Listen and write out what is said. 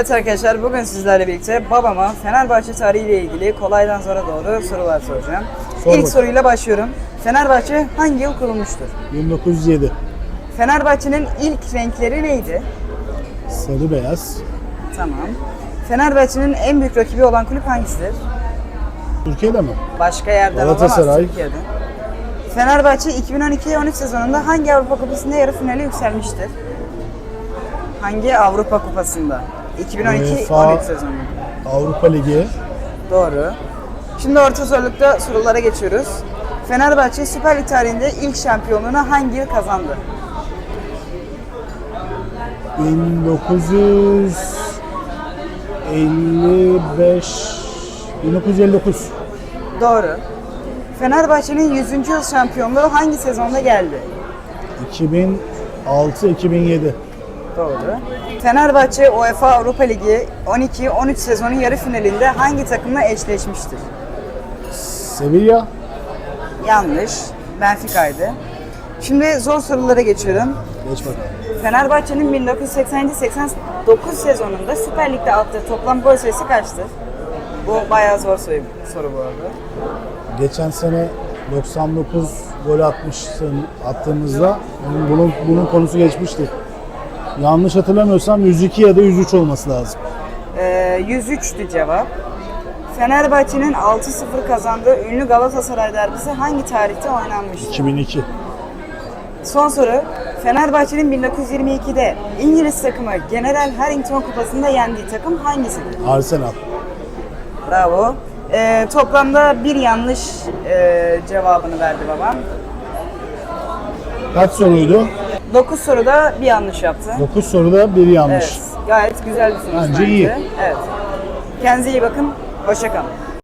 Evet arkadaşlar bugün sizlerle birlikte babama Fenerbahçe tarihiyle ilgili kolaydan zora doğru sorular soracağım. Sor İlk soruyla başlıyorum. Fenerbahçe hangi yıl kurulmuştur? 1907. Fenerbahçe'nin ilk renkleri neydi? Sarı beyaz. Tamam. Fenerbahçe'nin en büyük rakibi olan kulüp hangisidir? Türkiye'de mi? Başka yerden Galatasaray. olamaz Türkiye'de. Fenerbahçe 2012-13 sezonunda hangi Avrupa Kupası'nda yarı finale yükselmiştir? Hangi Avrupa Kupası'nda? 2012-13 UEFA. sezonunda. Avrupa Ligi. Doğru. Şimdi orta zorlukta sorulara geçiyoruz. Fenerbahçe Süper Lig tarihinde ilk şampiyonluğunu hangi yıl kazandı? 1955 1959. Doğru. Fenerbahçe'nin 100. yıl şampiyonluğu hangi sezonda geldi? 2006 2007. Doğru. Fenerbahçe UEFA Avrupa Ligi 12-13 sezonu yarı finalinde hangi takımla eşleşmiştir? Sevilla. Yanlış. Benfica'ydı. Şimdi zor sorulara geçiyorum. Geç bakalım. Fenerbahçe'nin 1987-89 sezonunda Süper Lig'de attığı toplam gol sayısı kaçtır? Bu bayağı zor soru, soru bu arada. Geçen sene 99 gol atmış attığımızda bunun bunun konusu geçmişti. Yanlış hatırlamıyorsam 102 ya da 103 olması lazım. Ee, 103'tü cevap. Fenerbahçe'nin 6-0 kazandığı ünlü Galatasaray derbisi hangi tarihte oynanmıştır? 2002. Son soru. Fenerbahçe'nin 1922'de İngiliz takımı General Harrington Kupası'nda yendiği takım hangisidir? Arsenal. Bravo. Ee, toplamda bir yanlış e, cevabını verdi babam. Kaç soruydu? 9 soruda bir yanlış yaptı. 9 soruda bir yanlış. Evet. Gayet güzel bir sonuç Bence bence. iyi. Evet. Kendinize iyi bakın. Hoşçakalın.